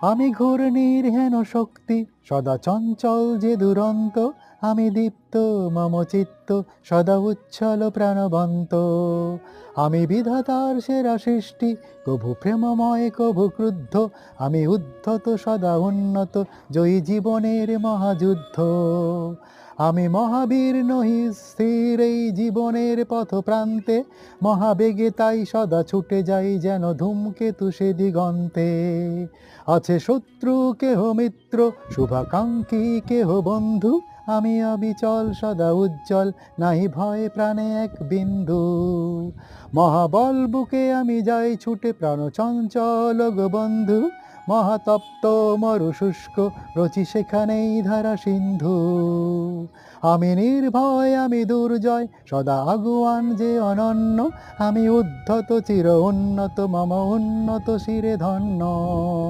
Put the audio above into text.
আমি ঘূর্ণির হেন শক্তি, সদা চঞ্চল যে দুরন্ত। আমি দীপ্ত, মম চিত্ত, সদা উচ্ছল প্রাণবন্ত। আমি বিধাতার সেরা সৃষ্টি, কভু প্রেমময়, কভু ক্রুদ্ধ। আমি উদ্ধত, সদা উন্নত, জয়ী জীবনের মহাযুদ্ধ। আমি মহাবীর নহি, স্থির এই জীবনের পথ প্রান্তে মহাবেগে তাই সদা ছুটে যাই যেন ধূমকেতু সে দিগন্তে। আছে শত্রু, কেহ মিত্র, শুভাকাঙ্ক্ষী, কেহ বন্ধু। আমি অবিচল, সদা উজ্জ্বল নাহি ভয় প্রাণে এক বিন্দু। মহাবল বুকে আমি যাই ছুটে প্রাণ চঞ্চল বন্ধু। মহাতপ্ত মরু শুষ্ক রচি সেখানেই ধারা সিন্ধু। আমি নির্ভয়, আমি দুর্জয়, সদা আগুয়ান যে অনন্য। আমি উদ্ধত, চির উন্নত, মম উন্নত, শিরে ধন্য।